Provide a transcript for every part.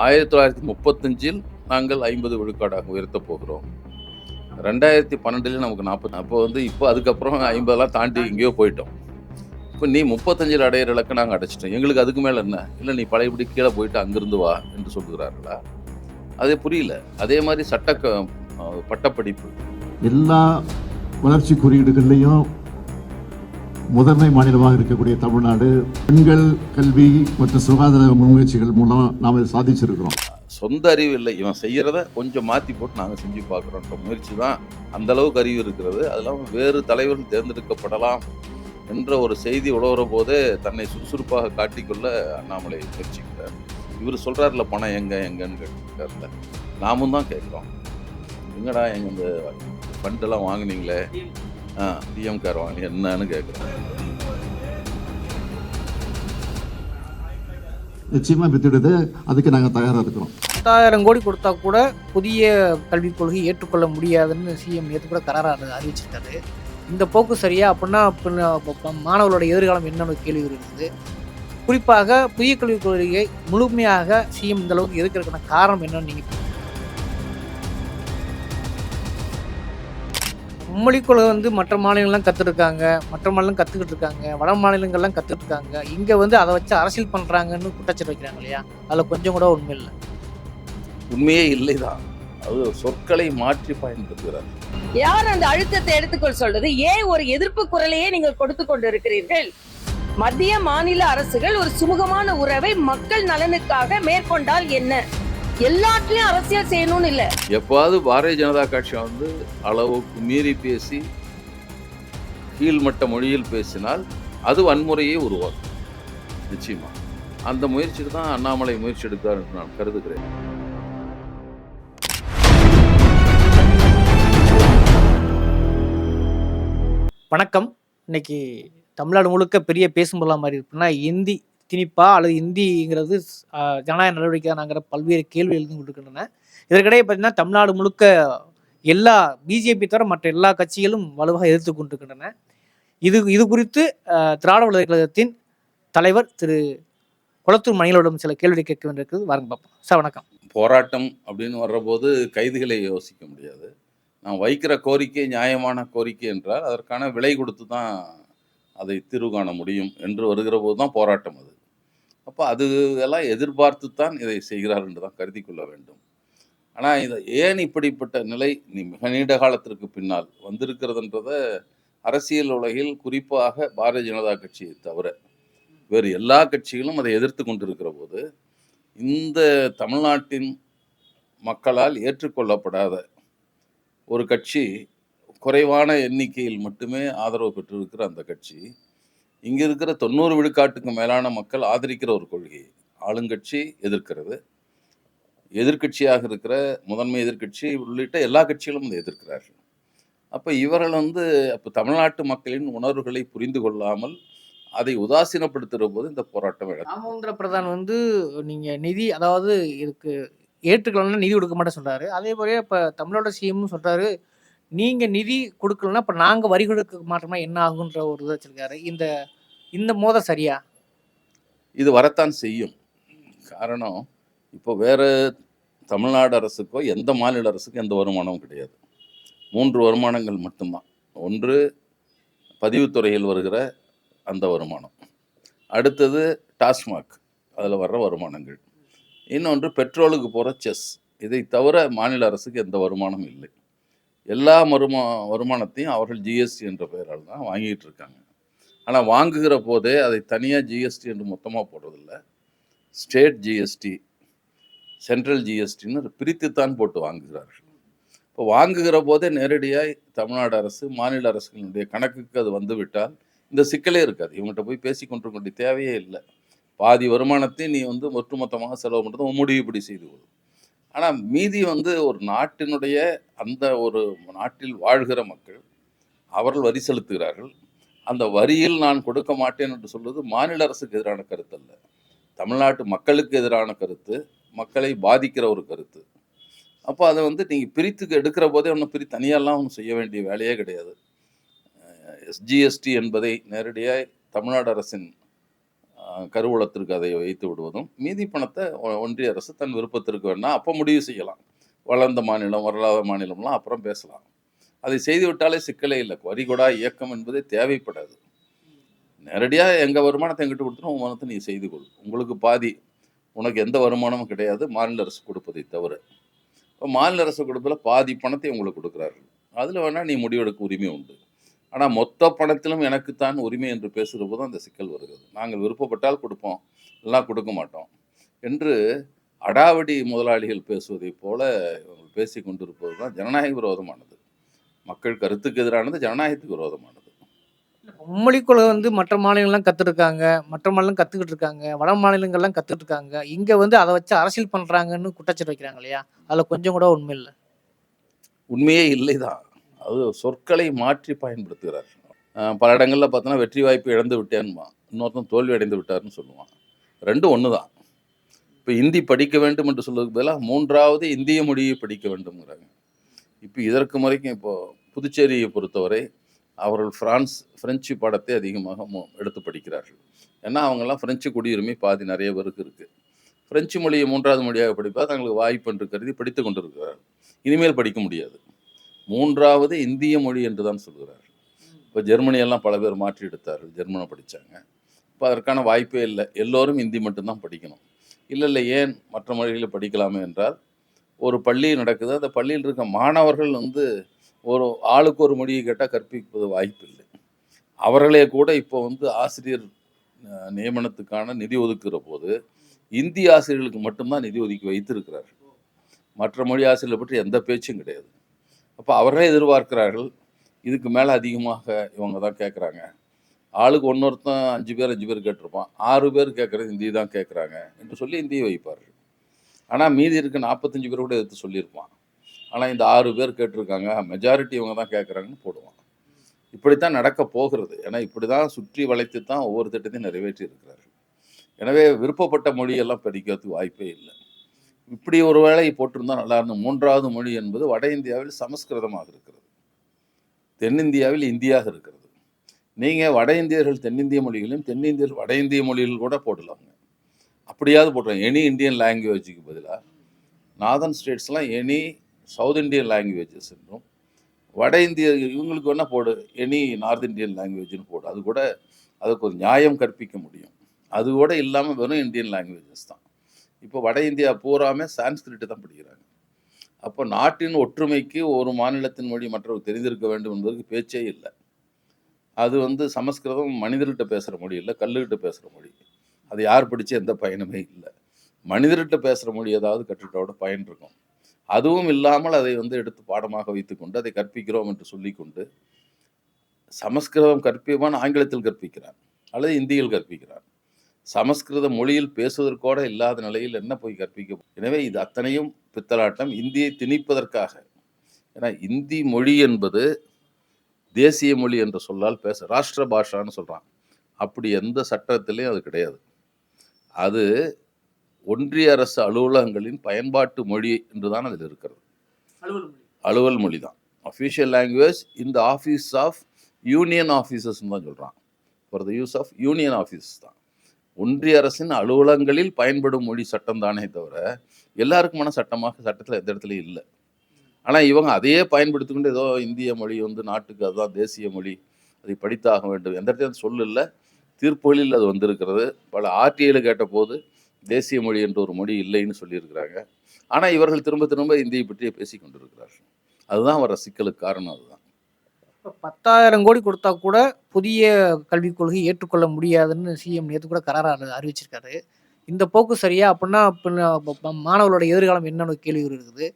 ஆயிரத்தி தொள்ளாயிரத்தி முப்பத்தஞ்சில் நாங்கள் ஐம்பது விழுக்காடாக உயர்த்தப் போகிறோம். ரெண்டாயிரத்தி பன்னெண்டுல நமக்கு நாற்பது அப்போ வந்து இப்போ அதுக்கப்புறம் ஐம்பதெல்லாம் தாண்டி எங்கேயோ போயிட்டோம். இப்போ நீ முப்பத்தஞ்சில் அடையிற இலக்கை நாங்கள் அடைச்சிட்டோம். எங்களுக்கு அதுக்கு மேலே என்ன? இல்லை நீ பழையபடி கீழே போயிட்டு அங்கிருந்து வா என்று சொல்கிறார்களா அது புரியல. அதே மாதிரி சட்ட பட்டப்படிப்பு. எல்லா வளர்ச்சி குறியீடுகள்லையும் முதன்மை மாநிலமாக இருக்கக்கூடிய தமிழ்நாடு பெண்கள் கல்வி மற்றும் சுகாதார முன்முயற்சிகள் மூலம் நாம் இதை சாதிச்சிருக்கிறோம். சொந்த அறிவு இல்லை. இவன் செய்கிறத கொஞ்சம் மாற்றி போட்டு நாங்கள் செஞ்சு பார்க்குறோன்ற முயற்சி தான் அந்த அளவுக்கு அறிவு இருக்கிறது. அது இல்லாமல் வேறு தலைவர்கள் தேர்ந்தெடுக்கப்படலாம் என்ற ஒரு செய்தி உழவுற போதே தன்னை சுறுசுறுப்பாக காட்டிக்கொள்ள அண்ணாமலை முயற்சிக்கிறார். இவர் சொல்கிறார்ல பணம் எங்கே எங்கன்னு கேட்டிருக்காருல நாமும் தான் கேட்குறோம். எங்கடா எங்கள் இந்த ஃபண்டெல்லாம் வாங்குனீங்களே? டிஎம் கார் வாங்கி என்னன்னு கேட்குறோம் நிச்சயமா வித்துடுது. அதுக்கு நாங்கள் தயாராக இருக்கிறோம். பத்தாயிரம் கோடி கொடுத்தா கூட புதிய கல்விக் கொள்கை ஏற்றுக்கொள்ள முடியாதுன்னு சிஎம் நேற்று கூட கராராக அறிவிச்சிருக்காரு. இந்த போக்கு சரியா? அப்படின்னா மாணவர்களோட எதிர்காலம் என்னன்னு கேள்வி இருக்குது குறிப்பாக புதிய கல்விக் கொள்கையை முழுமையாக சிஎம் இந்த அளவுக்கு எதிர்க்கிறதுக்கான காரணம் என்னன்னு நீங்க மொழிக் கொள்கை வந்து மற்ற மாநிலங்கள்லாம் கற்றுருக்காங்க மற்ற மாநிலம் கற்றுக்கிட்டு இருக்காங்க வட மாநிலங்கள்லாம் இருக்காங்க இங்கே வந்து அதை வச்சு அரசியல் பண்ணுறாங்கன்னு குற்றச்சாட்டு வைக்கிறாங்க இல்லையா? அதில் கொஞ்சம் கூட உண்மை இல்லை. உண்மையே இல்லைதான். அது சொற்களை மாற்றி பயன்படுத்துகிறார். யார் அந்த அழுத்தத்தை எடுத்துக்கொள் சொல்றது? ஏன் ஒரு எதிர்ப்பு குரலையே நீங்கள் கொடுத்து கொண்டு இருக்கிறீர்கள் மத்திய மாநில அரசுகள் ஒரு சுமூகமான உறவை மக்கள் நலனுக்காக மேற்கொண்டால் என்ன? எல்லாத்தையும் அரசியல் செய்யணும்னு இல்ல. எப்பாவது பாரதிய ஜனதா கட்சி வந்து அளவுக்கு மீறி பேசி கீழ்மட்ட மொழியில் பேசினால் அது வன்முறையை உருவாக்கும். நிச்சயமா. அந்த முயற்சிக்கு தான் அண்ணாமலை முயற்சி எடுக்கிறார் என்று நான் கருதுகிறேன். வணக்கம். இன்னைக்கு தமிழ்நாடு முழுக்க பெரிய பேசும் பொருளா மாதிரி இருக்குன்னா இந்தி திணிப்பா அல்லது இந்திங்கிறது ஜனநாயக நடவடிக்கை நடவடிக்கையானாங்கிற பல்வேறு கேள்வி எழுந்து கொண்டிருக்கின்றன. இதற்கிடையே பார்த்தீங்கன்னா தமிழ்நாடு முழுக்க எல்லா பிஜேபி தவிர மற்ற எல்லா கட்சிகளும் வலுவாக எதிர்த்து கொண்டிருக்கின்றன. இது இது குறித்து திராவிட வளர்ச்சி கழகத்தின் தலைவர் திரு குளத்தூர் மணிகளிடம் சில கேள்வி கேட்க வேண்டியிருக்கிறது. வாருங்க பார்ப்போம். சார் வணக்கம். போராட்டம் அப்படின்னு வர்றபோது கைதுகளை யோசிக்க முடியாது. நான் வைக்கிற கோரிக்கை நியாயமான கோரிக்கை என்றால் அதற்கான விலை கொடுத்து தான் அதை தீர்வு காண முடியும் என்று வருகிற போது தான் போராட்டம் அது. அப்போ அது எல்லாம் எதிர்பார்த்து தான் இதை செய்கிறார் என்று தான் கருதி கொள்ள வேண்டும். ஆனால் இதை ஏன் இப்படிப்பட்ட நிலை நீ மிக நீண்ட காலத்திற்கு பின்னால் வந்திருக்கிறதுன்றத அரசியல் உலகில் குறிப்பாக பாரதிய ஜனதா கட்சியை தவிர வேறு எல்லா கட்சிகளும் அதை எதிர்த்து கொண்டிருக்கிற போது இந்த தமிழ்நாட்டின் மக்களால் ஏற்றுக்கொள்ளப்படாத ஒரு கட்சி குறைவான எண்ணிக்கையில் மட்டுமே ஆதரவு பெற்றிருக்கிற அந்த கட்சி இங்கே இருக்கிற தொண்ணூறு விழுக்காட்டுக்கு மேலான மக்கள் ஆதரிக்கிற ஒரு கொள்கையை ஆளுங்கட்சி எதிர்க்கிறது. எதிர்க்கட்சியாக இருக்கிற முதன்மை எதிர்க்கட்சி உள்ளிட்ட எல்லா கட்சிகளும் இதை எதிர்க்கிறார்கள். அப்போ இவர்கள் வந்து அப்போ தமிழ்நாட்டு மக்களின் உணர்வுகளை புரிந்து கொள்ளாமல் அதை உதாசீனப்படுத்துகிற போது இந்த போராட்டம் இழ பிரதான் வந்து நீங்கள் நிதி அதாவது இதுக்கு ஏற்றுக்கலாம்னா நிதி கொடுக்க மாட்டேன் சொல்கிறாரு அதே போல இப்போ தமிழோட சிஎம்னு சொல்கிறாரு நீங்க நிதி கொடுக்கலன்னா இப்ப நாங்க வரி கொடுக்க மாட்டோம்னா என்ன ஆகுன்ற ஒரு இது வச்சிருக்காரு. இந்த இந்த மோத சரியா? இது வரத்தான் செய்யும். காரணம் இப்போ வேற தமிழ்நாடு அரசுக்கோ எந்த மாநில அரசுக்கும் எந்த வருமானமும் கிடையாது. மூன்று வருமானங்கள் மட்டும்தான். ஒன்று பதிவுத்துறையில் வருகிற அந்த வருமானம். அடுத்தது டாஸ்மாக் அதில் வர்ற வருமானங்கள். இன்னொன்று பெட்ரோலுக்கு போகிற செஸ். இதை தவிர மாநில அரசுக்கு எந்த வருமானமும் இல்லை. எல்லா வருமா வருமானத்தையும் அவர்கள் ஜிஎஸ்டி என்ற பெயரால் தான் வாங்கிட்டு இருக்காங்க ஆனால் வாங்குகிற போதே அதை தனியாக ஜிஎஸ்டி என்று மொத்தமாக போடுறதில்ல. ஸ்டேட் ஜிஎஸ்டி சென்ட்ரல் ஜிஎஸ்டின்னு பிரித்துத்தான் போட்டு வாங்குகிறார்கள். இப்போ வாங்குகிற போதே நேரடியாக தமிழ்நாடு அரசு மாநில அரசுகளுடைய கணக்குக்கு அது வந்துவிட்டால் இந்த சிக்கலே இருக்காது. இவங்ககிட்ட போய் பேசி கொண்டிருக்க வேண்டிய தேவையே இல்லை. பாதி வருமானத்தை நீ வந்து ஒட்டுமொத்தமாக செலவு பண்ணுறது முடிவு இப்படி செய்து கொள்ளும் ஆனால் மீதி வந்து ஒரு நாட்டினுடைய அந்த ஒரு நாட்டில் வாழ்கிற மக்கள் அவர்கள் வரி செலுத்துகிறார்கள். அந்த வரியில் நான் கொடுக்க மாட்டேன் என்று சொல்வது மாநில அரசுக்கு எதிரான கருத்து அல்ல. தமிழ்நாட்டு மக்களுக்கு எதிரான கருத்து மக்களை பாதிக்கிற ஒரு கருத்து. அப்போ அதை வந்து நீங்கள் பிரித்து எடுக்கிற போதே ஒன்றும் பிரி தனியாலாம் ஒன்றும் செய்ய வேண்டிய வேலையே கிடையாது. எஸ்ஜிஎஸ்டி என்பதை நேரடியாக தமிழ்நாடு அரசின் கருவூலத்திற்கு அதை வைத்து விடுவதும் மீதி பணத்தை ஒன்றிய அரசு தன் விருப்பத்திற்கு வேணால் அப்போ முடிவு செய்யலாம். வளர்ந்த மாநிலம் வரலாத மாநிலம்லாம் அப்புறம் பேசலாம். அதை செய்து விட்டாலே சிக்கலே இல்லை. வரிகொடா இயக்கம் என்பதே தேவைப்படாது. நேரடியாக எங்கள் வருமானத்தை எங்கிட்ட கொடுத்துரும் உன் வருமானத்தை நீ செய்து கொள். உங்களுக்கு பாதி உனக்கு எந்த வருமானமும் கிடையாது மாநில அரசு கொடுப்பதை தவிர. இப்போ மாநில அரசு கொடுப்பதில் பாதி பணத்தை உங்களுக்கு கொடுக்குறார்கள். அதில் வேணால் நீ முடிவெடுக்க உரிமை உண்டு. ஆனால் மொத்த பணத்திலும் எனக்குத்தான் உரிமை என்று பேசுகிற போது அந்த சிக்கல் வருகிறது. நாங்கள் விருப்பப்பட்டால் கொடுப்போம் எல்லாம் கொடுக்க மாட்டோம் என்று அடாவடி முதலாளிகள் பேசுவதைப் போல இவர்கள் பேசி கொண்டிருப்பது தான் ஜனநாயக விரோதமானது. மக்கள் கருத்துக்கு எதிரானது ஜனநாயகத்துக்கு விரோதமானது. மும்மொழி கொள்கை வந்து மற்ற மாநிலங்கள்லாம் கற்றுருக்காங்க மற்ற மாநிலம் கற்றுக்கிட்டு இருக்காங்க வட மாநிலங்கள்லாம் கற்றுக்கிட்டு இருக்காங்க இங்கே வந்து அதை வச்சு அரசியல் பண்ணுறாங்கன்னு குற்றச்சாட்டு வைக்கிறாங்க இல்லையா? அதில் கொஞ்சம் கூட உண்மை இல்லை. உண்மையே இல்லைதான். அது சொற்களை மாற்றி பயன்படுத்துகிறார். பல இடங்களில் பார்த்தோன்னா வெற்றி வாய்ப்பு இழந்து விட்டேன்பான் இன்னொருத்தன் தோல்வி அடைந்து விட்டார்னு சொல்லுவான். ரெண்டும் ஒன்று தான் இப்போ இந்தி படிக்க வேண்டும் என்று சொல்வதற்கு பதிலாக மூன்றாவது இந்திய மொழியை படிக்க வேண்டும்ங்கிறாங்க. இப்போ இதற்கு முறைக்கும் இப்போது புதுச்சேரியை பொறுத்தவரை அவர்கள் ஃப்ரான்ஸ் ஃப்ரெஞ்சு பாடத்தை அதிகமாக எடுத்து படிக்கிறார்கள். ஏன்னா அவங்கெல்லாம் ஃப்ரெஞ்சு குடியுரிமை பாதி நிறைய பேருக்கு இருக்குது ஃப்ரெஞ்சு மொழியை மூன்றாவது மொழியாக படிப்பா தங்களுக்கு வாய்ப்பு என்று கருதி படித்து கொண்டிருக்கிறார்கள். இனிமேல் படிக்க முடியாது. மூன்றாவது இந்திய மொழி என்று தான் சொல்கிறார்கள் இப்போ ஜெர்மனியெல்லாம் பல பேர் மாற்றி எடுத்தார்கள் ஜெர்மனை படித்தாங்க இப்போ அதற்கான வாய்ப்பே இல்லை. எல்லோரும் இந்தி மட்டும்தான் படிக்கணும். இல்லை இல்லை ஏன் மற்ற மொழிகளை படிக்கலாமே என்றால் ஒரு பள்ளி நடக்குது. அந்த பள்ளியில் இருக்க மாணவர்கள் வந்து ஒரு ஆளுக்கு ஒரு மொழியை கேட்டால் கற்பிப்பது வாய்ப்பு இல்லை அவர்களே கூட இப்போ வந்து ஆசிரியர் நியமனத்துக்கான நிதி ஒதுக்குற போது இந்தி ஆசிரியர்களுக்கு மட்டும்தான் நிதி ஒதுக்கி வைத்திருக்கிறார்கள். மற்ற மொழி ஆசிரியர்களை பற்றி எந்த பேச்சும் கிடையாது. அப்போ அவர்களே எதிர்பார்க்கிறார்கள் இதுக்கு மேலே அதிகமாக இவங்க தான் கேட்குறாங்க ஆளுக்கு ஒன்னொருத்தன் அஞ்சு பேர் அஞ்சு பேர் கேட்டிருப்பான். ஆறு பேர் கேட்குறது இந்தி தான் கேட்குறாங்க என்று சொல்லி இந்தியை வைப்பார்கள். ஆனால் மீதி இருக்க நாற்பத்தஞ்சு பேர் கூட எடுத்து சொல்லியிருப்பான். ஆனால் இந்த ஆறு பேர் கேட்டிருக்காங்க மெஜாரிட்டி இவங்க தான் கேட்குறாங்கன்னு போடுவான். இப்படித்தான் நடக்க போகிறது. ஏன்னா இப்படி தான் சுற்றி வளைத்து தான் ஒவ்வொரு திட்டத்தையும் நிறைவேற்றி இருக்கிறார்கள் எனவே விருப்பப்பட்ட மொழியெல்லாம் படிக்கிறதுக்கு வாய்ப்பே இல்லை. இப்படி ஒரு வேளை போட்டிருந்தால் நல்லா இருந்தது. மூன்றாவது மொழி என்பது வட இந்தியாவில் சமஸ்கிருதமாக இருக்கிறது. தென்னிந்தியாவில் இந்தியாக இருக்கிறது. நீங்கள் வட இந்தியர்கள் தென்னிந்திய மொழிகளையும் தென்னிந்தியர்கள் வட இந்திய மொழிகள் கூட போடலாங்க. அப்படியாவது போட்டுருங்க. எனி இந்தியன் லாங்குவேஜுக்கு பதிலாக நார்தன் ஸ்டேட்ஸ்லாம் எனி சவுத் இந்தியன் லாங்குவேஜஸ் என்றும் வட இந்திய இவங்களுக்கு வேணால் போடு. எனி நார்த் இந்தியன் லாங்குவேஜ்னு போடு. அது கூட அதுக்கு ஒரு நியாயம் கற்பிக்க முடியும். அது கூட இல்லாமல் வெறும் இந்தியன் லாங்குவேஜஸ் தான். இப்போ வட இந்தியா பூராமே சான்ஸ்கிரிட்டு தான் படிக்கிறாங்க. அப்போ நாட்டின் ஒற்றுமைக்கு ஒரு மாநிலத்தின் மொழி மற்றவர்கள் தெரிந்திருக்க வேண்டும் என்பதற்கு பேச்சே இல்லை. அது வந்து சமஸ்கிருதம் மனிதர்கிட்ட பேசுகிற மொழி இல்லை கல்லுகிட்ட பேசுகிற மொழி. அது யார் படித்து எந்த பயனுமே இல்லை. மனிதர்கிட்ட பேசுகிற மொழி ஏதாவது கற்றுக்கிட்டோட பயன் இருக்கும். அதுவும் இல்லாமல் அதை வந்து எடுத்து பாடமாக வைத்துக்கொண்டு அதை கற்பிக்கிறோம் என்று சொல்லிக்கொண்டு சமஸ்கிருதம் கற்பியமான ஆங்கிலத்தில் கற்பிக்கிறான் அல்லது இந்தியில் கற்பிக்கிறான் சமஸ்கிருத மொழியில் பேசுவதற்கூட இல்லாத நிலையில் என்ன போய் கற்பிக்க எனவே இது அத்தனையும் பித்தலாட்டம். இந்தியை திணிப்பதற்காக. ஏன்னா இந்தி மொழி என்பது தேசிய மொழி என்ற சொல்லால் பேச ராஷ்டிர பாஷான்னு சொல்கிறான் அப்படி எந்த சட்டத்திலையும் அது கிடையாது. அது ஒன்றிய அரசு அலுவலகங்களின் பயன்பாட்டு மொழி என்று தான் அதில் இருக்கிறது. அலுவல் மொழி. தான். அஃபிஷியல் லாங்குவேஜ் இந்த ஆஃபீஸ் ஆஃப் யூனியன் ஆஃபீஸர்ஸ்னு தான் சொல்கிறான் for the use of union offices தான். ஒன்றிய அரசின் அலுவலகங்களில் பயன்படும் மொழி சட்டம் தானே தவிர எல்லாருக்குமான சட்டமாக சட்டத்தில் எந்த இடத்துலையும் இல்லை. ஆனால் இவங்க அதையே பயன்படுத்திக்கொண்டு ஏதோ இந்திய மொழி வந்து நாட்டுக்கு அதுதான் தேசிய மொழி அதை படித்தாக வேண்டும். எந்த இடத்துலையும் சொல்லு இல்லை. தீர்ப்புகளில் அது வந்திருக்கிறது. பல ஆர்டிஐயில் கேட்டபோது தேசிய மொழி என்ற ஒரு மொழி இல்லைன்னு சொல்லியிருக்கிறாங்க. ஆனால் இவர்கள் திரும்ப திரும்ப இந்தியை பற்றியே பேசி கொண்டிருக்கிறார்கள் அதுதான் வர சிக்கலுக்கு காரணம் அதுதான். பத்தாயிரம் கோடி கொடுத்தா கூட புதிய கல்விக் கொள்கை ஏற்றுக்கொள்ள முடியாதுன்னு சிஎம் நேற்று கூட கராராக அறிவிச்சிருக்காரு. இந்த போக்கு சரியா? அப்படின்னா பின்ன மாணவர்களோட எதிர்காலம் என்னென்ன கேள்வி இருக்குது.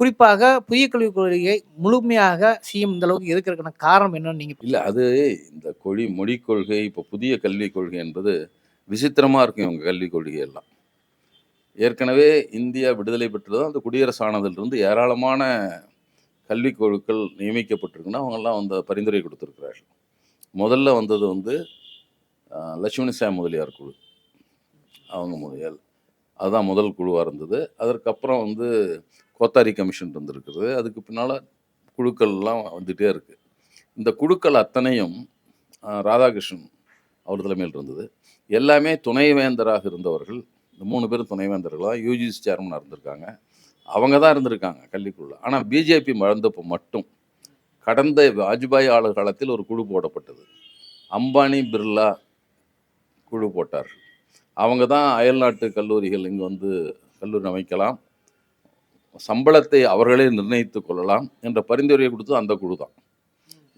குறிப்பாக புதிய கல்விக் கொள்கையை முழுமையாக சிஎம் இந்த அளவுக்கு எதிர்க்கிறதுக்கான காரணம் என்னன்னு நீங்கள் இல்லை அது இந்த கொழி மொழிக் கொள்கை இப்போ புதிய கல்விக் கொள்கை என்பது விசித்திரமாக இருக்கும் இவங்க கல்விக் கொள்கை எல்லாம் ஏற்கனவே இந்தியா விடுதலை பெற்றதும் அந்த குடியரசு ஆனதிலிருந்து ஏராளமான கல்வி குழுக்கள் நியமிக்கப்பட்டிருக்குன்னா அவங்கெல்லாம் வந்து பரிந்துரை கொடுத்துருக்கிறார்கள். முதல்ல வந்தது வந்து ஆஹ், முதலியார் குழு. அவங்க முதலியார். அதுதான் முதல் குழுவாக இருந்தது. அதற்கப்புறம் வந்து கோத்தாரி கமிஷன் இருந்திருக்குது அதுக்கு பின்னால் குழுக்கள்லாம் வந்துகிட்டே இருக்குது இந்த குழுக்கள் அத்தனையும் ராதாகிருஷ்ணன் அவர் தலைமையில் இருந்தது. எல்லாமே துணைவேந்தராக இருந்தவர்கள். இந்த மூணு பேரும் துணைவேந்தர்களாக யூஜிசி சேர்மனாக இருந்திருக்காங்க. அவங்க தான் இருந்திருக்காங்க கல்விக்குள்ள ஆனால் பிஜேபி மறந்தப்போ மட்டும் கடந்த வாஜ்பாய் ஆளு காலத்தில் ஒரு குழு போடப்பட்டது. அம்பானி பிர்லா குழு போட்டார். அவங்க தான் அயல்நாட்டு கல்லூரிகள் இங்கே வந்து கல்லூரி அமைக்கலாம் சம்பளத்தை அவர்களே நிர்ணயித்து கொள்ளலாம் என்ற பரிந்துரையை கொடுத்தது அந்த குழு தான்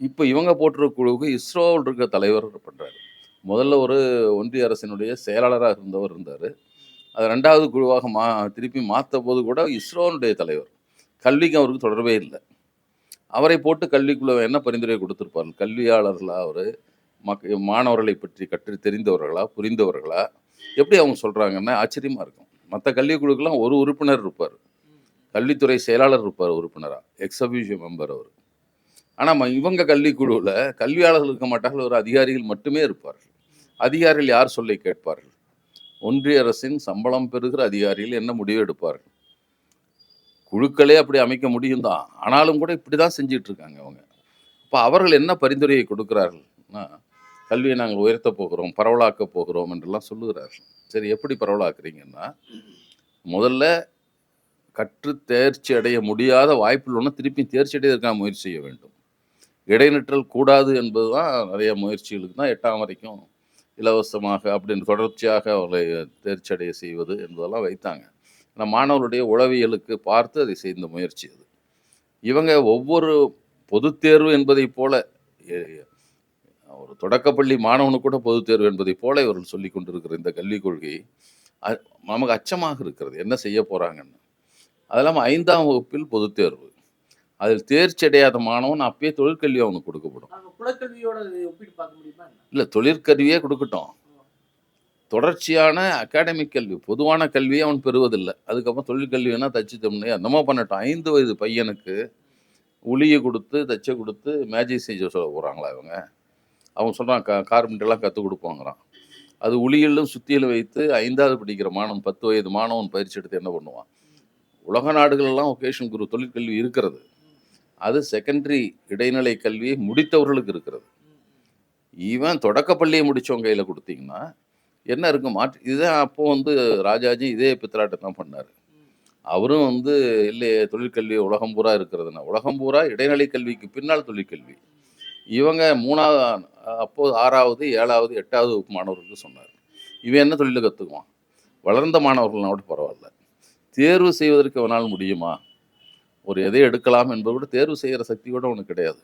இப்போ இவங்க போட்டிருக்க குழுவுக்கு இஸ்ரோவில் இருக்க தலைவர் பண்ணுறாரு முதல்ல ஒரு ஒன்றிய அரசினுடைய செயலாளராக இருந்தவர் இருந்தார். அது ரெண்டாவது குழுவாக மா திருப்பி மாற்ற போது கூட இஸ்ரோனுடைய தலைவர். கல்விக்கு அவருக்கு தொடர்பே இல்லை. அவரை போட்டு கல்விக்குழு என்ன பரிந்துரை கொடுத்துருப்பார்? கல்வியாளர்களா அவர்? மக் மாணவர்களை பற்றி கற்று தெரிந்தவர்களா? புரிந்தவர்களா? எப்படி அவங்க சொல்கிறாங்கன்னா ஆச்சரியமாக இருக்கும். மற்ற கல்விக்குழுக்கெல்லாம் ஒரு உறுப்பினர் இருப்பார். கல்வித்துறை செயலாளர் இருப்பார் உறுப்பினராக எக்ஸபியூஷன் மெம்பர் அவர். ஆனால் இவங்க கல்விக்குழுவில் கல்வியாளர்கள் இருக்க மாட்டார்கள். ஒரு அதிகாரிகள் மட்டுமே இருப்பார்கள். அதிகாரிகள் யார் சொல்லை கேட்பார்கள்? ஒன்றிய அரசின் சம்பளம் பெறுகிற அதிகாரிகள் என்ன முடிவு எடுப்பார்கள்? குழுக்களே அப்படி அமைக்க முடியும் தான். ஆனாலும் கூட இப்படி தான் செஞ்சிட்டு இருக்காங்க அவங்க. இப்போ அவர்கள் என்ன பரிந்துரையை கொடுக்கிறார்கள்னா கல்வியை நாங்கள் உயர்த்த போகிறோம் பரவலாக்க போகிறோம் என்றெல்லாம் சொல்லுகிறார்கள். சரி எப்படி பரவலாக்குறீங்கன்னா முதல்ல கற்று தேர்ச்சி அடைய முடியாத வாய்ப்பில் ஒன்று திருப்பி தேர்ச்சி அடைவதற்கான முயற்சி செய்ய வேண்டும். இடைநிற்றல் கூடாது என்பது தான் நிறைய முயற்சிகளுக்கு தான் எட்டாம் வரைக்கும் இலவசமாக அப்படின்னு தொடர்ச்சியாக அவர்களை தேர்ச்சடைய செய்வது என்பதெல்லாம் வைத்தாங்க. ஆனால் மாணவர்களுடைய உளவியலுக்கு பார்த்து அதை செய்த முயற்சி அது. இவங்க ஒவ்வொரு பொது தேர்வு என்பதைப் போல ஒரு தொடக்கப்பள்ளி மாணவனுக்கு கூட பொது தேர்வு என்பதைப் போல இவர்கள் சொல்லி கொண்டிருக்கிற இந்த கல்விக் கொள்கை அ- நமக்கு அச்சமாக இருக்கிறது. என்ன செய்ய போகிறாங்கன்னு அது இல்லாமல் ஐந்தாம் வகுப்பில் பொது தேர்வு. அதில் தேர்ச்சி அடையாத மாணவன் அப்பயே தொழிற்கல்வி அவனுக்கு கொடுக்கப்படும். குலக்கல்வியோட ஒப்பிட்டு பார்க்க முடியுமா இல்லை தொழிற்கல்வியே கொடுக்கட்டும். தொடர்ச்சியான அகாடமிக் கல்வி பொதுவான கல்வியை அவன் பெறுவதில்லை. அதுக்கப்புறம் தொழிற்கல்வினா தச்சு தம்னே என்னமோ பண்ணட்டும். ஐந்து வயது பையனுக்கு உளியை கொடுத்து தச்சை கொடுத்து மேஜிக் செஞ்சு சொல்ல போகிறாங்களா இவங்க? அவன் சொல்கிறான் கா கார்பெண்டர்லாம் கற்றுக் கொடுப்பாங்கிறான். அது உளியிலும் சுத்தியிலும் வைத்து ஐந்தாவது படிக்கிற மாணவன் பத்து வயது மாணவன் பயிற்சி எடுத்து என்ன பண்ணுவான்? உலக நாடுகளெல்லாம் ஒகேஷன் குரு தொழிற்கல்வி இருக்கிறது. அது செகண்டரி இடைநிலை கல்வியை முடித்தவர்களுக்கு இருக்கிறது. ஈவன் தொடக்கப்பள்ளியை முடித்தவங்க கையில் கொடுத்தீங்கன்னா என்ன இருக்கும்? மாற்று இதுதான் அப்போது வந்து ராஜாஜி இதே பித்தலாட்டம் தான் பண்ணார். அவரும் வந்து இல்லையே தொழிற்கல்வி உலகம் பூரா இருக்கிறதுனா உலகம் பூரா இடைநிலை கல்விக்கு பின்னால் தொழிற்கல்வி. இவங்க மூணாவது அப்போது ஆறாவது ஏழாவது எட்டாவது வகுப்பு மாணவர்களுக்கு சொன்னார். இவன் என்ன தொழிலை கற்றுக்குவான் வளர்ந்த மாணவர்கள்னா கூட பரவாயில்ல. தேர்வு செய்வதற்கு அவனால் முடியுமா? ஒரு எதை எடுக்கலாம் என்பதை கூட தேர்வு செய்கிற சக்தி கூட அவனுக்கு கிடையாது.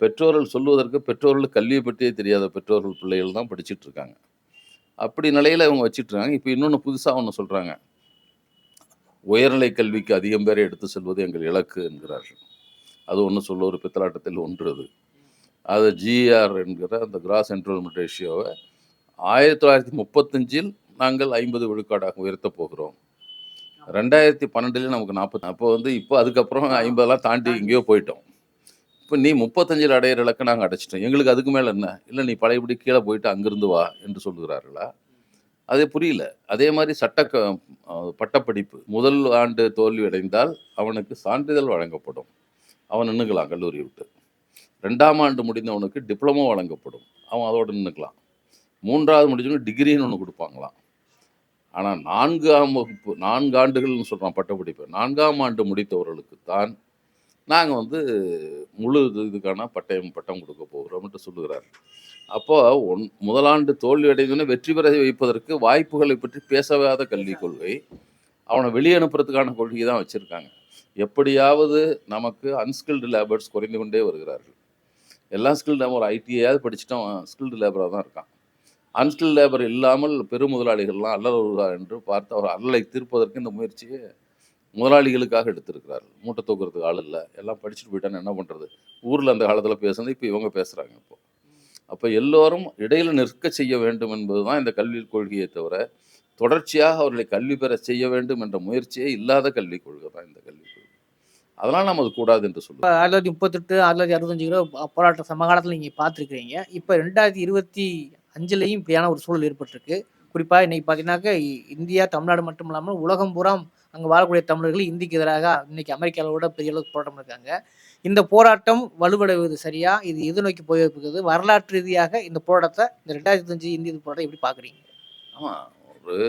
பெற்றோர்கள் சொல்வதற்கு பெற்றோர்களுக்கு கல்வியை பற்றியே தெரியாத பெற்றோர்கள் பிள்ளைகள் தான் படிச்சிட்டு இருக்காங்க. அப்படி நிலையில் இவங்க வச்சிட்டு இருக்காங்க. இப்போ இன்னொன்று புதுசாக ஒன்று சொல்கிறாங்க உயர்நிலை கல்விக்கு அதிகம் பேரை எடுத்து செல்வது எங்கள் இலக்கு என்கிறார்கள். அது ஒன்று சொல்ல ஒரு பித்தலாட்டத்தில் ஒன்று அது. அது ஜிஆர் என்கிற அந்த கிராஸ் என்ரோல்மெண்ட் ரேஷியோவை ஆயிரத்தி தொள்ளாயிரத்தி முப்பத்தஞ்சில் நாங்கள் ஐம்பது விழுக்காடாக உயர்த்தப் போகிறோம். ரெண்டாயிரத்தி பன்னெண்டுல நமக்கு நாற்பது அப்போ வந்து இப்போ அதுக்கப்புறம் ஐம்பதெல்லாம் தாண்டி எங்கேயோ போயிட்டோம். இப்போ நீ முப்பத்தஞ்சில் அடையிற இலக்கை நாங்கள் அடைச்சிட்டோம். எங்களுக்கு அதுக்கு மேலே என்ன? இல்லை நீ பழையபடி கீழே போயிட்டு அங்கிருந்து வா என்று சொல்கிறார்களா? அது புரியல. அதே மாதிரி சட்ட பட்டப்படிப்பு. முதல் ஆண்டு தோல்வி அடைந்தால் அவனுக்கு சான்றிதழ் வழங்கப்படும். அவன் நின்றுக்கலாம் கல்லூரி விட்டு. ரெண்டாம் ஆண்டு முடிந்தவனுக்கு டிப்ளமோ வழங்கப்படும். அவன் அதோட நின்றுக்கலாம் மூன்றாவது முடிஞ்சவனுக்கு டிகிரின்னு ஒன்று கொடுப்பாங்களாம். ஆனால் நான்காம் வகுப்பு நான்கு ஆண்டுகள்னு சொல்கிறான் பட்டப்படிப்பு. நான்காம் ஆண்டு முடித்தவர்களுக்கு தான் நாங்கள் வந்து முழு இது இதுக்கான பட்டயம் பட்டம் கொடுக்க போகிறோம்ட்டு சொல்லுகிறார். அப்போ ஒன் முதலாண்டு தோல்வி அடைந்தோடனே வெற்றி பெற வைப்பதற்கு வாய்ப்புகளை பற்றி பேசாத கல்விக் கொள்கை அவனை வெளியே அனுப்புறதுக்கான கொள்கை தான் வச்சுருக்காங்க. எப்படியாவது நமக்கு அன்ஸ்கில்டு லேபர்ஸ் குறைந்து கொண்டே வருகிறார்கள். எல்லாம் ஸ்கில்டு லேபர் ஒரு ஐடிஐயாவது படிச்சுட்டோம் ஸ்கில்டு லேபராக தான் இருக்கான். அன்ஸ்டில் லேபர் இல்லாமல் பெரும் முதலாளிகள்லாம் அல்லல் என்று பார்த்து அவர் அல்லலை தீர்ப்பதற்கு இந்த முயற்சியை முதலாளிகளுக்காக எடுத்திருக்கிறார்கள் மூட்டை தூக்குறதுக்கு ஆள் இல்லை. எல்லாம் படிச்சுட்டு போயிட்டான்னு என்ன பண்ணுறது ஊரில் அந்த காலத்தில் பேசுனது இப்போ இவங்க பேசுகிறாங்க இப்போ. அப்போ எல்லோரும் இடையில் நிற்க செய்ய வேண்டும் என்பது தான் இந்த கல்வி கொள்கையை தவிர தொடர்ச்சியாக அவர்களை கல்வி பெற செய்ய வேண்டும் என்ற முயற்சியே இல்லாத கல்விக் கொள்கை தான் இந்த கல்விக் கொள்கை. அதனால் நம்ம அது கூடாது என்று சொல்லுவோம் ஆயிரத்தி தொள்ளாயிரத்தி முப்பத்தெட்டு ஆயிரத்தி தொள்ளாயிரத்தி அறுபத்தஞ்சு கிலோ போராட்ட சமகாலத்தில் நீங்கள் பார்த்துருக்கிறீங்க. இப்போ ரெண்டாயிரத்தி இருபத்தி அஞ்சுலேயும் இப்படியான ஒரு சூழல் ஏற்பட்டிருக்கு. குறிப்பாக இன்னைக்கு பார்த்தீங்கன்னாக்க இந்தியா தமிழ்நாடு மட்டும் இல்லாமல் உலகம் பூரா அங்கே வாழக்கூடிய தமிழர்கள் இந்திக்கு எதிராக இன்னைக்கு அமெரிக்காவோட பெரிய அளவுக்கு போராட்டம் இருக்காங்க இந்த போராட்டம் வலுவடைவது சரியா? இது எது நோக்கி போயிருக்குது வரலாற்று ரீதியாக இந்த போராட்டத்தை இந்த ரெண்டாயிரத்தி அஞ்சு இந்திய போராட்டம் எப்படி பார்க்குறீங்க ஆமாம் ஒரு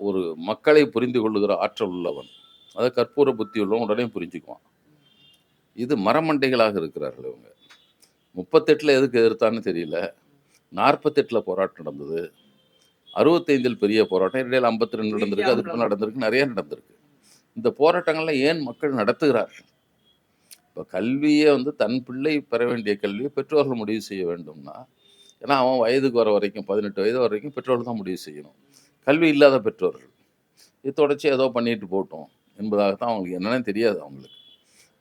ஒரு மக்களை புரிந்து கொள்ளுகிற ஆற்றல் உள்ளவன் அதை கற்பூர புத்தி உள்ளவன் உடனே புரிஞ்சுக்குவான். இது மரமண்டைகளாக இருக்கிறார்கள் இவங்க. முப்பத்தெட்டில் எதுக்கு எதிர்த்தான்னு தெரியல. நாற்பத்தெட்டில் போராட்டம் நடந்தது. அறுபத்தைந்தில் பெரிய போராட்டம் இடையில ஐம்பத்தி ரெண்டு நடந்திருக்கு அதுக்கு நடந்திருக்கு நிறைய நடந்திருக்கு. இந்த போராட்டங்கள்லாம் ஏன் மக்கள் நடத்துகிறார்கள்? இப்போ கல்வியை வந்து தன் பிள்ளை பெற வேண்டிய கல்வியை பெற்றோர்கள் முடிவு செய்ய வேண்டும்னா ஏன்னா அவன் வயதுக்கு வர வரைக்கும் பதினெட்டு வயது வரைக்கும் பெற்றோர்கள் தான் முடிவு செய்யணும். கல்வி இல்லாத பெற்றோர்கள். இது தொடர்ச்சி ஏதோ பண்ணிட்டு போட்டோம் என்பதாகத்தான் அவங்களுக்கு என்னன்னு தெரியாது அவங்களுக்கு.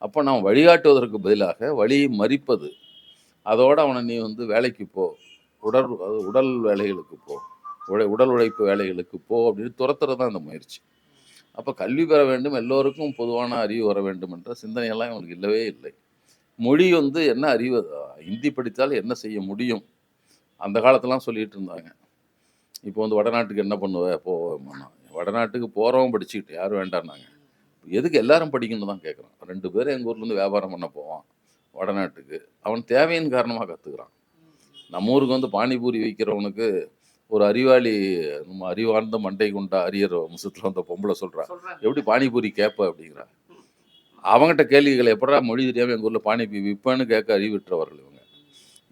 அப்போ நாம் வழிகாட்டுவதற்கு பதிலாக வழியை மறிப்பது அதோட அவனை நீ வந்து வேலைக்கு போ உடல் உடல் வேலைகளுக்கு போ உடை உடல் உழைப்பு வேலைகளுக்கு போ அப்படின்னு துரத்துறது தான் இந்த முயற்சி. அப்போ கல்வி பெற வேண்டும் எல்லோருக்கும் பொதுவான அறிவு வர வேண்டும் என்ற சிந்தனையெல்லாம் இவங்களுக்கு இல்லவே இல்லை. மொழி வந்து என்ன அறிவு? ஹிந்தி படித்தால் என்ன செய்ய முடியும்? அந்த காலத்திலாம் சொல்லிட்டு இருந்தாங்க. இப்போ வந்து வடநாட்டுக்கு என்ன பண்ணுவேன் போ வடநாட்டுக்கு போகிறவன் படிச்சுக்கிட்டு யாரும் வேண்டாம்னாங்க எதுக்கு எல்லாரும் படிக்கணும்னு தான் கேட்குறான் ரெண்டு பேரும் எங்கள் ஊர்லேருந்து வியாபாரம் பண்ண போவான் வடநாட்டுக்கு. அவன் தேவையின் காரணமாக கற்றுக்குறான் நம்ம ஊருக்கு வந்து பானிபூரி விற்கிறவனுக்கு ஒரு அறிவாளி நம்ம அறிவார்ந்த மண்டை கொண்ட அரியர் முசத்தில் வந்த பொம்பளை சொல்கிறா எப்படி பானிபூரி கேட்ப அப்படிங்கிறா. அவங்ககிட்ட கேள்விகளை எப்படா மொழி தெரியாமல் எங்கள் ஊரில் பானிபூரி விற்பேன்னு கேட்க அறிவிற்றவர்கள் இவங்க.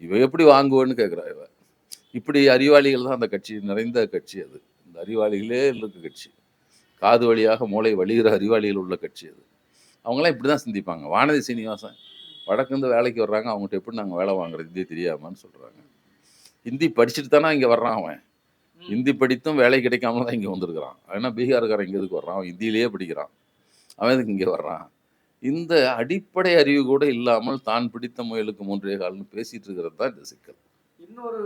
இவ எப்படி வாங்குவேன்னு கேட்குறா இவ. இப்படி அறிவாளிகள் தான் அந்த கட்சி நிறைந்த கட்சி அது. இந்த அறிவாளிகளே இருக்க கட்சி. காது வழியாக மூளை வழிகிற அறிவாளிகள் உள்ள கட்சி அது. அவங்களாம் இப்படி தான் சிந்திப்பாங்க. வானதி சீனிவாசன் வடக்குந்து வேலைக்கு வர்றாங்க. அவங்ககிட்ட எப்படி நாங்கள் வேலை வாங்குறது? ஹிந்தி தெரியாமான்னு சொல்கிறாங்க ஹிந்தி படிச்சுட்டு தானே இங்கே வர்றான் அவன். ஹிந்தி படித்தும் வேலை கிடைக்காம தான் இங்கே வந்திருக்கிறான். ஏன்னா பீகார்காரன் இங்கே எதுக்கு வர்றான்? அவன் ஹிந்தியிலேயே படிக்கிறான். அவன் எதுக்கு இங்கே வர்றான்? இந்த அடிப்படை அறிவு கூட இல்லாமல் தான் பிடித்த முயலுக்கு மூன்றே கால்னு பேசிட்டு இருக்கிறது தான் இந்த சிக்கல். இன்னொரு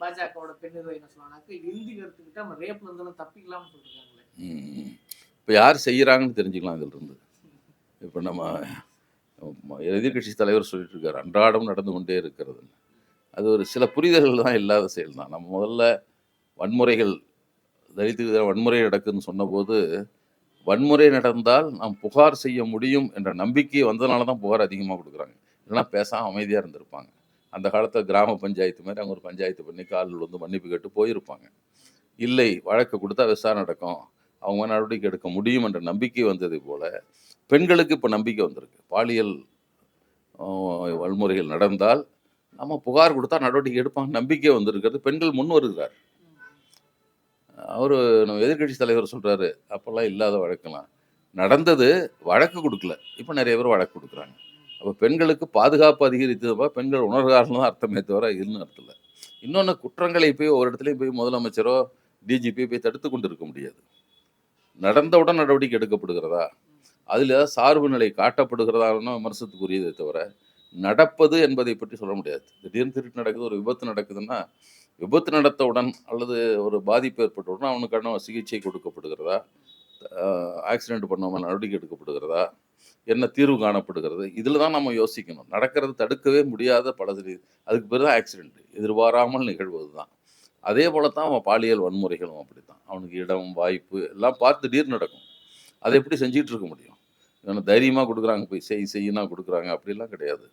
பாஜகவோட பெண் நிர்வாகி என்ன சொன்னாங்க ஹிந்தி கருத்துக்கிட்ட நம்ம ரேப்ல இருந்தாலும் தப்பிக்கலாம்னு சொல்லிருக்காங்களே. இப்போ யார் செய்கிறாங்கன்னு தெரிஞ்சுக்கலாம் இதில் இருந்து இப்போ நம்ம எதிர்க்கட்சி தலைவர் சொல்லிட்டு இருக்காரு அன்றாடம் நடந்து கொண்டே இருக்கிறது அது ஒரு சில புரிதல்கள் தான் இல்லாத செயல் தான் நம்ம முதல்ல வன்முறைகள் தலித்துக்கு வன்முறை நடக்குதுன்னு சொன்னபோது வன்முறை நடந்தால் நாம் புகார் செய்ய முடியும் என்ற நம்பிக்கை வந்ததுனால தான் புகார் அதிகமாக கொடுக்குறாங்க. இல்லைன்னா பேசாமல் அமைதியாக இருந்திருப்பாங்க. அந்த காலத்தில் கிராம பஞ்சாயத்து மாதிரி அவங்க ஒரு பஞ்சாயத்து பண்ணி காலில் வந்து மன்னிப்பு கேட்டு போயிருப்பாங்க. இல்லை வழக்கு கொடுத்தா விசாரணை நடக்கும். அவங்க நடவடிக்கை எடுக்க முடியும் என்ற நம்பிக்கை வந்தது போல் பெண்களுக்கு இப்போ நம்பிக்கை வந்திருக்கு. பாலியல் வன்முறைகள் நடந்தால் நம்ம புகார் கொடுத்தா நடவடிக்கை எடுப்பாங்க நம்பிக்கை வந்திருக்கிறது. பெண்கள் முன் வருகிறார். அவர் நம்ம எதிர்க்கட்சி தலைவர் சொல்கிறாரு அப்போல்லாம் இல்லாத வழக்கெல்லாம். நடந்தது வழக்கு கொடுக்கல. இப்போ நிறைய பேர் வழக்கு கொடுக்குறாங்க. அப்போ பெண்களுக்கு பாதுகாப்பு அதிகரித்ததுப்பா பெண்கள் உணர்கிறார்கள் தான் அர்த்தமே தவிர இதுன்னு அர்த்தம் இல்லை இன்னொன்று குற்றங்களை போய் ஒரு இடத்துலையும் போய் முதலமைச்சரோ டிஜிபி போய் தடுத்து கொண்டு இருக்க முடியாது நடந்தவுடன் நடவடிக்கை எடுக்கப்படுகிறதா? அதில் ஏதாவது சார்பு நிலை காட்டப்படுகிறதான்னு விமர்சனத்துக்குரியதே தவிர நடப்பது என்பதை பற்றி சொல்ல முடியாது. திடீர்னு திருட்டு நடக்குது ஒரு விபத்து நடக்குதுன்னா விபத்து நடத்தவுடன் அல்லது ஒரு பாதிப்பு ஏற்பட்டவுடன் அவனுக்கான சிகிச்சை கொடுக்கப்படுகிறதா? ஆக்சிடென்ட் பண்ணாமல் நடவடிக்கை எடுக்கப்படுகிறதா? என்ன தீர்வு காணப்படுகிறது? இதில் தான் நம்ம யோசிக்கணும். நடக்கிறது தடுக்கவே முடியாத பல அதுக்கு பேர் தான் ஆக்சிடெண்ட் எதிர்பாராமல் நிகழ்வது தான். அதே போல தான் அவன் பாலியல் வன்முறைகளும் அப்படி தான் அவனுக்கு இடம் வாய்ப்பு எல்லாம் பார்த்து திடீர்னு நடக்கும். அதை எப்படி செஞ்சுட்டு இருக்க முடியும்? இவனை தைரியமாக கொடுக்குறாங்க போய் செய் செய்யினா கொடுக்குறாங்க. அப்படிலாம் கிடையாது.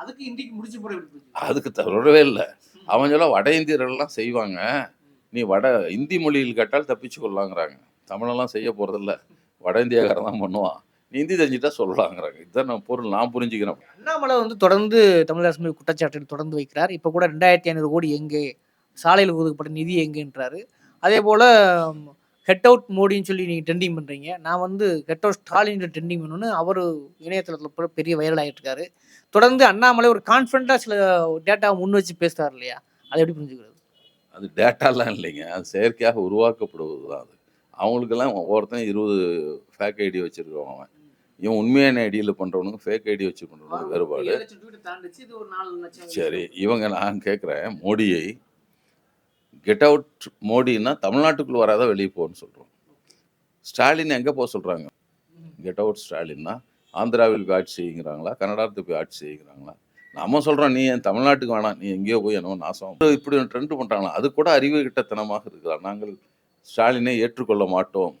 அதுக்கு இந்திக்கு முடிச்சு அதுக்கு தரவே இல்லை. அவன் சொல்ல வட இந்தியர்கள்லாம் செய்வாங்க. நீ வட இந்தி மொழியில் கேட்டால் தப்பிச்சு கொள்ளாங்கிறாங்க. தமிழெல்லாம் செய்ய போகிறதில்ல வட இந்தியாக்காரன் தான் பண்ணுவான். நீ ஹிந்தி தெரிஞ்சுட்டா சொல்லலாங்கிறாங்க. இதுதான் நான் பொருள் நான் புரிஞ்சுக்கிறேன். அண்ணாமலை வந்து தொடர்ந்து தமிழரசு மீது குற்றச்சாட்டு தொடர்ந்து வைக்கிறார். இப்போ கூட ரெண்டாயிரத்தி ஐநூறு கோடி எங்கே? சாலையில் ஒதுக்கப்பட்ட நிதி எங்கேன்றாரு. அதே போல் ஹெட் அவுட் மோடின்னு சொல்லி நீங்கள் ட்ரெண்டிங் பண்ணுறீங்க நான் வந்து ஹெட் அவுட் ஸ்டாலின் ட்ரெண்டிங் பண்ணணும்னு அவர் இணையதளத்தில் பெரிய வைரல் ஆகிட்டு இருக்காரு தொடர்ந்து அண்ணாமலை ஒரு கான்ஃபிடண்ட்டாக சில டேட்டாவை முன் வச்சு பேசுகிறார் இல்லையா? அதை எப்படி புரிஞ்சுக்கிறது? அது டேட்டாலாம் இல்லைங்க. அது செயற்கையாக உருவாக்கப்படுவது தான் அது. அவங்களுக்கெல்லாம் ஒவ்வொருத்தன் இருபது ஃபேக் ஐடி வச்சிருக்கவன் அவன். இவன் உண்மையான ஐடியில் பண்ணுறவனுக்கு ஃபேக் ஐடி வச்சு பண்ணுறவனுக்கு வேறுபாடு. சரி இவங்க நான் கேட்குறேன் மோடியை கெட் அவுட் மோடின்னா தமிழ்நாட்டுக்குள்ளே வராத வெளியே போன்னு சொல்கிறோம் ஸ்டாலின் எங்கே போக சொல்கிறாங்க கெட் அவுட் ஸ்டாலின்னா ஆந்திராவில் போய் ஆட்சி செய்யுங்கிறாங்களா கன்னடாத்துக்கு போய் ஆட்சி செய்யுங்கிறாங்களா நம்ம சொல்கிறோம் நீ என் தமிழ்நாட்டுக்கு வேணாம் நீ எங்கேயோ போய் என்னவோ நாசம். இப்படி ட்ரெண்ட் பண்ணுறாங்களா அது கூட அறிவு கிட்டத்தனமாக இருக்கிறார் நாங்கள் ஸ்டாலினை ஏற்றுக்கொள்ள மாட்டோம்.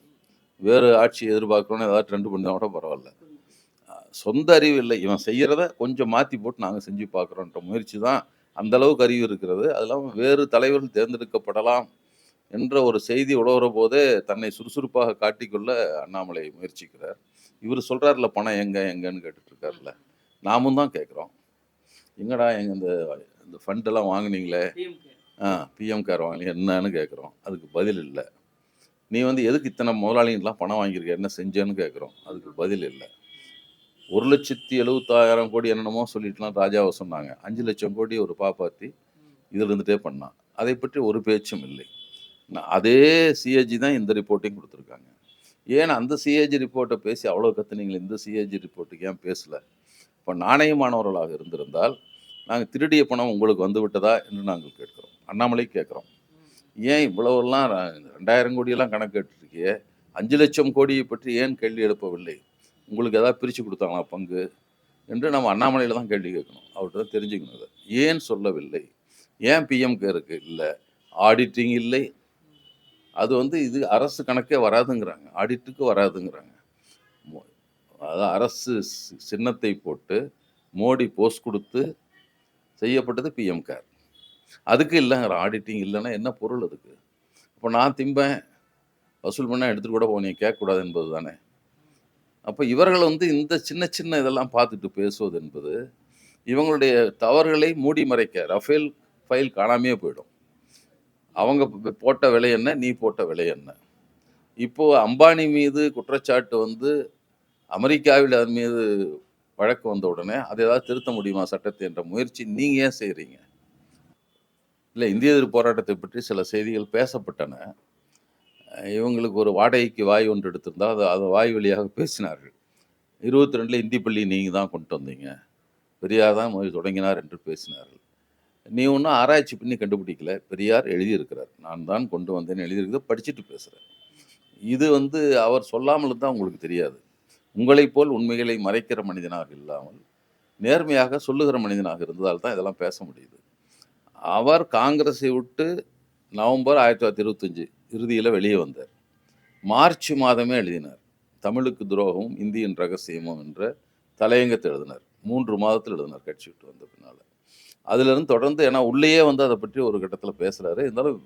வேறு ஆட்சி எதிர்பார்க்கணும்னு ஏதாவது ட்ரெண்ட் பண்ணால் கூட பரவாயில்ல. சொந்த அறிவு இல்லை. இவன் செய்கிறத கொஞ்சம் மாற்றி போட்டு நாங்கள் செஞ்சு பார்க்குறோன்ற முயற்சி தான் அந்த அளவுக்கு அறிவு இருக்கிறது. அது இல்லாமல் வேறு தலைவர்கள் தேர்ந்தெடுக்கப்படலாம் என்ற ஒரு செய்தி உழவுற போதே தன்னை சுறுசுறுப்பாக காட்டிக்கொள்ள அண்ணாமலை முயற்சிக்கிறார். இவர் சொல்கிறார்ல பணம் எங்கே எங்கன்னு கேட்டுட்டு இருக்காருல்ல நாமும் தான் கேட்குறோம். எங்கடா எங்க இந்த இந்த ஃபண்டெல்லாம் வாங்குனீங்களே? ஆ பிஎம் கார் வாங்கி என்னன்னு கேட்குறோம். அதுக்கு பதில் இல்லை. நீ வந்து எதுக்கு இத்தனை முதலாளிங்கெலாம் பணம் வாங்கியிருக்க? என்ன செஞ்சேன்னு கேட்குறோம். அதுக்கு பதில் இல்லை. ஒரு லட்சத்தி எழுபத்தாயிரம் கோடி என்னென்னமோ சொல்லிட்டுலாம் ராஜாவை சொன்னாங்க. அஞ்சு லட்சம் கோடி ஒரு பாப்பாத்தி இதில் இருந்துகிட்டே பண்ணான். அதை பற்றி ஒரு பேச்சும் இல்லை. நான் அதே சிஏஜி தான் இந்த ரிப்போர்ட்டையும் கொடுத்துருக்காங்க. ஏன் அந்த சிஏஜி ரிப்போர்ட்டை பேசி அவ்வளோ கத்துனீங்களே இந்த சிஏஜி ரிப்போர்ட்டுக்கு ஏன் பேசலை? இப்போ நாணயமானவர்களாக இருந்திருந்தால் நாங்கள் திருடிய பணம் உங்களுக்கு வந்து விட்டதா என்று நாங்கள் கேட்கிறோம். அண்ணாமலை கேட்குறோம். ஏன் இவ்வளவெல்லாம் ர- ரெண்டாயிரம் கோடியெல்லாம் கணக்கு கேட்டுருக்கியே? அஞ்சு லட்சம் கோடியை பற்றி ஏன் கேள்வி எழுப்பவில்லை? உங்களுக்கு எதாவது பிரித்து கொடுத்தாங்களா பங்கு என்று நம்ம அண்ணாமலையில் தான் கேள்வி கேட்கணும். அவர்கிட்ட தான் தெரிஞ்சுக்கணும் அதை ஏன் சொல்லவில்லை? ஏன் பிஎம் கேருக்கு இல்லை. ஆடிட்டிங் இல்லை. அது வந்து இது அரசு கணக்கே வராதுங்கிறாங்க. ஆடிட்டுக்கு வராதுங்கிறாங்க. அதாவது அரசு சி- சின்னத்தை போட்டு மோடி போஸ்ட் கொடுத்து செய்யப்பட்டது பிஎம் கேர் அதுக்கு இல்லைங்கிற ஆடிட்டிங் இல்லைன்னா என்ன பொருள் அதுக்கு? இப்போ நான் திம்பேன். வசூல் பண்ணால் எடுத்துகிட்டு கூட போனீங்க கேட்கக்கூடாது என்பது தானே அப்போ இவர்கள் வந்து இந்த சின்ன சின்ன இதெல்லாம் பார்த்துட்டு பேசுவது என்பது இவங்களுடைய தவறுகளை மூடி மறைக்க ரஃபேல் ஃபைல் காணாமையே போயிடும். அவங்க போட்ட விலை என்ன நீ போட்ட விலை என்ன? இப்போது அம்பானி மீது குற்றச்சாட்டு வந்து அமெரிக்காவில் அதன் மீது வழக்கு வந்த உடனே அதை ஏதாவது திருத்த முடியுமா சட்டத்தை என்ற முயற்சி நீங்கள் ஏன் செய்கிறீங்க இல்லை இந்திய எதிர்ப்பு போராட்டத்தை பற்றி சில செய்திகள் பேசப்பட்டன. இவங்களுக்கு ஒரு வாடகைக்கு வாய் ஒன்று எடுத்திருந்தால் அது அது வாய் வழியாக பேசினார்கள். இருபத்தி ரெண்டில் இந்தி பள்ளி நீங்கள் தான் கொண்டு வந்தீங்க. பெரியார் தான் மொழி தொடங்கினார் என்று பேசினார்கள். நீ ஒன்றும் ஆராய்ச்சி பண்ணி கண்டுபிடிக்கல. பெரியார் எழுதியிருக்கிறார். நான் தான் கொண்டு வந்தேன்னு எழுதியிருக்கிறத படிச்சுட்டு பேசுகிறேன் இது வந்து அவர் சொல்லாமல் தான் உங்களுக்கு தெரியாது. உங்களைப் போல் உண்மைகளை மறைக்கிற மனிதனாக இல்லாமல் நேர்மையாக சொல்லுகிற மனிதனாக இருந்ததால் தான் இதெல்லாம் பேச முடியுது. அவர் காங்கிரஸை விட்டு நவம்பர் ஆயிரத்தி தொள்ளாயிரத்தி இருபத்தஞ்சு இறுதியில் வெளியே வந்தார். மார்ச் மாதமே எழுதினார். தமிழுக்கு துரோகமும் இந்தியின் ரகசியமும் என்ற தலையங்கத்தை எழுதினார். மூன்று மாதத்தில் எழுதினார் கட்சி விட்டு வந்த பின்னால். அதிலிருந்து தொடர்ந்து ஏன்னா உள்ளேயே வந்து அதை பற்றி ஒரு கட்டத்தில் பேசுகிறாரு இருந்தாலும்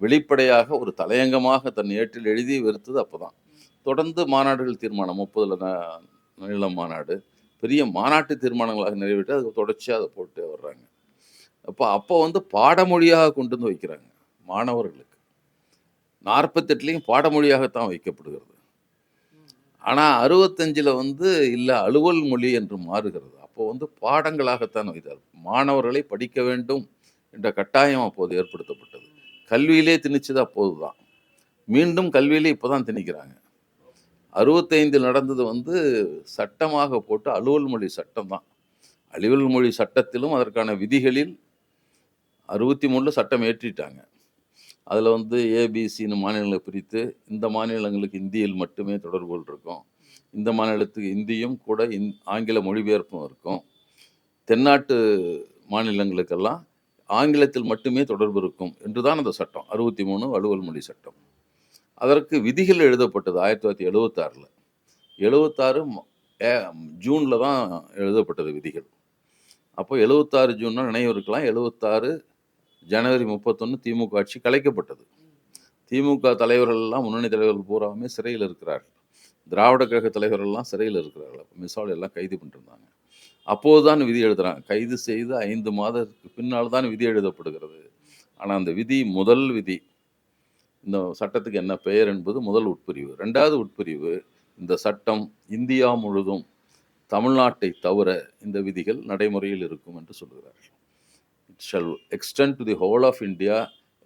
வெளிப்படையாக ஒரு தலையங்கமாக தன் ஏற்றில் எழுதி வெறுத்தது அப்போ தான் தொடர்ந்து மாநாடுகள் தீர்மானம் முப்பதில் நீளம் மாநாடு பெரிய மாநாட்டு தீர்மானங்களாக நிறைவேற்றி அதுக்கு தொடர்ச்சியாக அதை போட்டு வர்றாங்க. அப்போ அப்போ வந்து பாடமொழியாக கொண்டு வந்து வைக்கிறாங்க. மாணவர்களுக்கு. நாற்பத்தெட்டுலேயும் பாடமொழியாகத்தான் வைக்கப்படுகிறது. ஆனால் அறுபத்தஞ்சில் வந்து இல்லை அலுவல் மொழி என்று மாறுகிறது. அப்போ வந்து பாடங்களாகத்தான் வைத்தார். மாணவர்களை படிக்க வேண்டும் என்ற கட்டாயம் அப்போது ஏற்படுத்தப்பட்டது. கல்வியிலே திணிச்சது அப்போது தான் மீண்டும் கல்வியிலே இப்போ தான் திணிக்கிறாங்க. அறுபத்தைந்தில் நடந்தது வந்து சட்டமாக போட்டு அலுவல் மொழி சட்டம் தான் அலுவல் மொழி சட்டத்திலும் அதற்கான விதிகளில் அறுபத்தி மூணில் சட்டம் ஏற்றிட்டாங்க. அதில் வந்து ஏபிசின்னு மாநிலங்களை பிரித்து இந்த மாநிலங்களுக்கு இந்தியில் மட்டுமே தொடர்புகள் இருக்கும். இந்த மாநிலத்துக்கு இந்தியும் கூட இந் ஆங்கில மொழிபெயர்ப்பும் இருக்கும். தென்னாட்டு மாநிலங்களுக்கெல்லாம் ஆங்கிலத்தில் மட்டுமே தொடர்பு இருக்கும் என்று தான் அந்த சட்டம். அறுபத்தி மூணு அலுவல் மொழி சட்டம். அதற்கு விதிகள் எழுதப்பட்டது ஆயிரத்தி தொள்ளாயிரத்தி எழுபத்தாறில் எழுபத்தாறு ஜூனில் தான் எழுதப்பட்டது விதிகள். அப்போ எழுபத்தாறு ஜூன்னா நினைவு இருக்கலாம். எழுபத்தாறு ஜனவரி முப்பத்தொன்று திமுக ஆட்சி கலைக்கப்பட்டது. திமுக தலைவர்கள் எல்லாம் முன்னணி தலைவர்கள் பூராவுமே சிறையில் இருக்கிறார்கள். திராவிட கழக தலைவர்கள் எல்லாம் சிறையில் இருக்கிறார்கள். அப்போ மிசால் எல்லாம் கைது பண்ணிருந்தாங்க அப்போது தான் விதி எழுதுகிறாங்க கைது செய்து ஐந்து மாதத்துக்கு பின்னால் தான் விதி எழுதப்படுகிறது. ஆனால் அந்த விதி முதல் விதி இந்த சட்டத்துக்கு என்ன பெயர் என்பது முதல் உட்பிரிவு. ரெண்டாவது உட்பிரிவு இந்த சட்டம் இந்தியா முழுதும் தமிழ்நாட்டை தவிர இந்த விதிகள் நடைமுறையில் இருக்கும் என்று சொல்கிறார்கள். Shall extend to the whole of India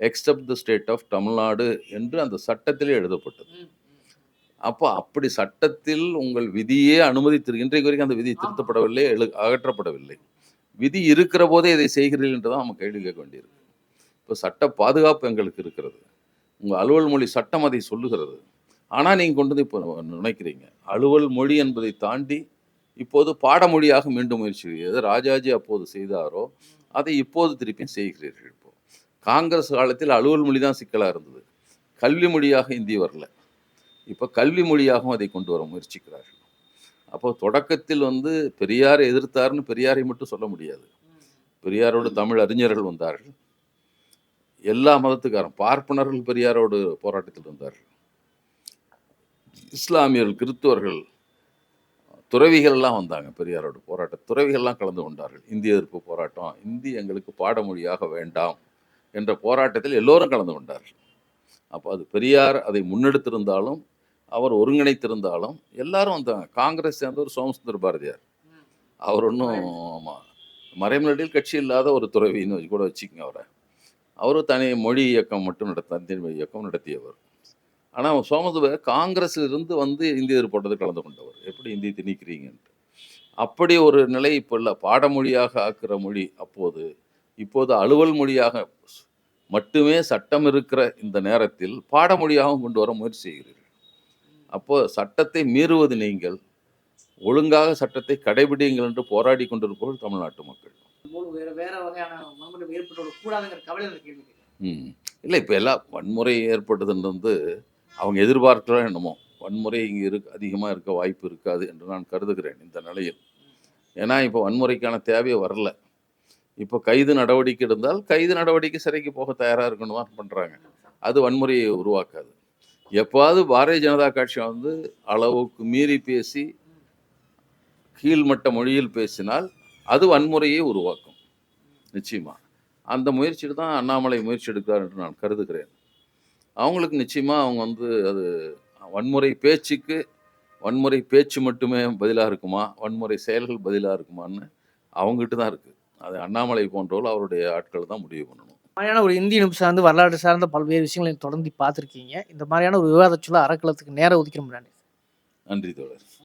except the state of Tamil Nadu என்று அந்த சட்டத்திலே எழுதப்பட்டது. அப்போ அப்படி சட்டத்தில் உங்கள் விதியே அனுமதித்திரு இன்றைக்கு வரைக்கும் அந்த விதி திருத்தப்படவில்லை எழு அகற்றப்படவில்லை. விதி இருக்கிற போதே இதை செய்கிறீர்கள் என்று தான் நம்ம கேள்வி கேட்க வேண்டியிருக்கு. இப்போ சட்ட பாதுகாப்பு எங்களுக்கு இருக்கிறது. உங்கள் அலுவல் மொழி சட்டம் அதை சொல்லுகிறது. ஆனால் நீங்கள் கொண்டு வந்து இப்போ நினைக்கிறீங்க. அலுவல் மொழி என்பதை தாண்டி இப்போது பாடமொழியாக மீண்டும் முயற்சி எது ராஜாஜி அப்போது செய்தாரோ அதை இப்போது திருப்பியும் செய்கிறீர்கள் இப்போ. காங்கிரஸ் காலத்தில் அலுவல் மொழி தான் சிக்கலாக இருந்தது. கல்வி மொழியாக இந்தி வரல. இப்போ கல்வி மொழியாகவும் அதை கொண்டு வர முயற்சிக்கிறார்கள். அப்போ தொடக்கத்தில் வந்து பெரியாரை எதிர்த்தார்னு பெரியாரை மட்டும் சொல்ல முடியாது. பெரியாரோடு தமிழ் அறிஞர்கள் வந்தார்கள். எல்லா மதத்துக்காரன் பார்ப்பனர்கள் பெரியாரோடு போராட்டத்தில் வந்தார்கள். இஸ்லாமியர்கள் கிறிஸ்துவர்கள் துறவிகள்லாம் வந்தாங்க பெரியாரோட போராட்ட துறவிகள்லாம் கலந்து கொண்டார்கள். இந்திய எதிர்ப்பு போராட்டம் இந்தி எங்களுக்கு பாடமொழியாக வேண்டாம் என்ற போராட்டத்தில் எல்லோரும் கலந்து கொண்டார்கள். அப்போ அது பெரியார் அதை முன்னெடுத்திருந்தாலும் அவர் ஒருங்கிணைத்திருந்தாலும் எல்லாரும் வந்தாங்க. காங்கிரஸ் சேர்ந்தவர் சோமசுந்தர் பாரதியார். அவர் ஒன்றும் ஆமாம் மறைமுறையில் கட்சி இல்லாத ஒரு துறவின்னு வச்சு கூட வச்சுக்கோங்க அவரை. அவரும் தனி மொழி இயக்கம் மட்டும் நடத்த தனி இயக்கம் நடத்தியவர். ஆனால் சோமசுந்தர் காங்கிரஸ்ல இருந்து வந்து இந்திய எதிர்ப்போட்டத்தில் கலந்து கொண்டவர். எப்படி இந்தி திணிக்கிறீங்கன்ட்டு. அப்படி ஒரு நிலை இப்போ இல்லை. பாடமொழியாக ஆக்குற மொழி அப்போது. இப்போது அலுவல் மொழியாக மட்டுமே சட்டம் இருக்கிற இந்த நேரத்தில் பாடமொழியாகவும் கொண்டு வர முயற்சி செய்கிறீர்கள். அப்போ சட்டத்தை மீறுவது நீங்கள் ஒழுங்காக சட்டத்தை கடைபிடிங்கள் என்று போராடி கொண்டிருப்பவர்கள் தமிழ்நாட்டு மக்கள். இல்லை இப்போ எல்லாம் வன்முறை ஏற்பட்டதுன்றது வந்து அவங்க எதிர்பார்க்கலாம் என்னமோ. வன்முறை இங்கே இரு அதிகமாக இருக்க வாய்ப்பு இருக்காது என்று நான் கருதுகிறேன் இந்த நிலையில். ஏன்னா இப்போ வன்முறைக்கான தேவையே வரல. இப்போ கைது நடவடிக்கை இருந்தால் கைது நடவடிக்கை சிறைக்கு போக தயாராக இருக்கணும் தான் பண்ணுறாங்க அது வன்முறையை உருவாக்காது. எப்போது பாரதிய ஜனதா கட்சி வந்து அளவுக்கு மீறி பேசி கீழ்மட்ட மொழியில் பேசினால் அது வன்முறையை உருவாக்கும். நிச்சயமாக அந்த முயற்சியில் தான் அண்ணாமலை முயற்சி எடுக்கிறார் என்று நான் கருதுகிறேன். அவங்களுக்கு நிச்சயமாக அவங்க வந்து அது வன்முறை பேச்சுக்கு வன்முறை பேச்சு மட்டுமே பதிலாக இருக்குமா? வன்முறை செயல்கள் பதிலாக இருக்குமான்னு அவங்ககிட்ட தான் இருக்குது அது அண்ணாமலை போன்றவர்கள் அவருடைய ஆட்கள் தான் முடிவு பண்ணணும். மாதிரியான ஒரு இந்திய நிமிஷம் சார்ந்து வரலாறு சார்ந்த பல்வேறு விஷயங்களை தொடர்ந்து பார்த்துருக்கீங்க. இந்த மாதிரியான ஒரு விவாத சொல்ல அறக்கலத்துக்கு நேரம் ஒதுக்கிற முடியாது நன்றி தோழர்.